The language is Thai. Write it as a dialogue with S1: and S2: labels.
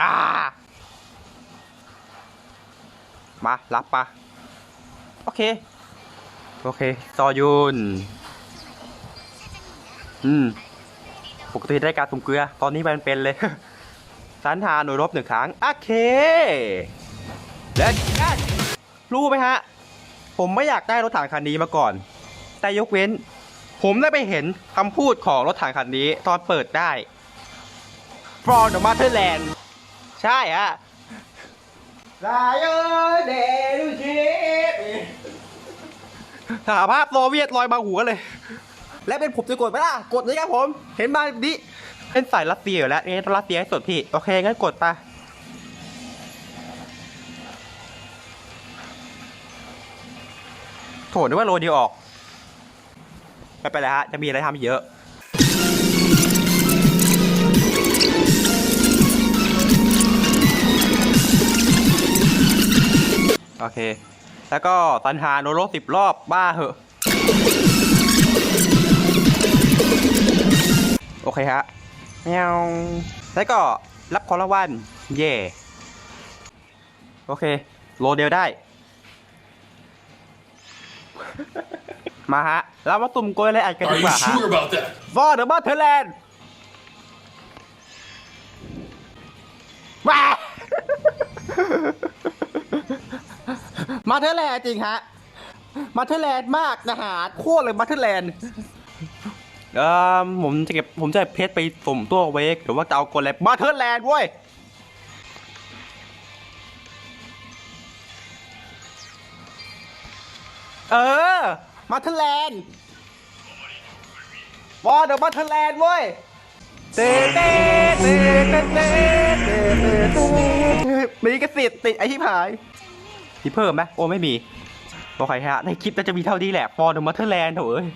S1: อ่ามารับปะโอเค โอเค ซอยุน อืม ปกติได้การสุ่มเกลือ ตอนนี้มันเป็นเลยสันหาหน่วยรบหนึ่งครั้ง โอเคและรู้ไหมฮะ ผมไม่อยากได้รถถังคันนี้มาก่อน แต่ยกเว้น ผมได้ไปเห็นคำพูดของรถถังคันนี้ ตอนเปิดได้ From the Motherland ใช่ฮะลายเออเดดูชีสหภาพโซเวียตลอยมาหัวเลย และเป็นผมจะกดไหมล่ะ กดเลยครับผม เห็นมาแบบนี้เป็นสายรัสเซียอยู่แล้วนี่ต้องรัสเซียให้สุดพี่ โอเค งั้นกดไปโถนึกว่าโลเดียวออก ไม่เป็นไรฮะ จะมีอะไรทำอีกเยอะ โอเค แล้วก็ตันหาโนโรสิบรอบบ้าเหอะ โอเคฮะแมวแล้วก็รับของรางวัลเย่โอเค โลเดียวได้ มาฮะเรามาตุ่มโกยอะไรอัดกัน
S2: Are
S1: ดี
S2: you
S1: กว่าฮะ
S2: sure about that?
S1: ฟอร์เดอร์บัตเทอร์แลนด์ว้า มาเทอแลนด์จริงฮะ มาเทอแลนด์มากนะฮะโคตรเลยมาเทอแลนด์เอ่อผมจะเก็บผมจะเพชรไปสมตัวเวกหรือว่าจะเอาโกลแลบมาเทอแลนด์เว้ยเออ มาเทอแลนด์บอลเดี๋ยวมาเทอแลนด์เว้ยเต้เต้เต้เต้เต้เต้เต้มีกระติทธิ์ติดไอที่ผาย มีเพิ่มไหมโอ้ไม่มีโอเคฮะในคลิปน่าจะมีเท่านี้แหละฟอร์ดมาเทอร์แลนด์โถเอ้ย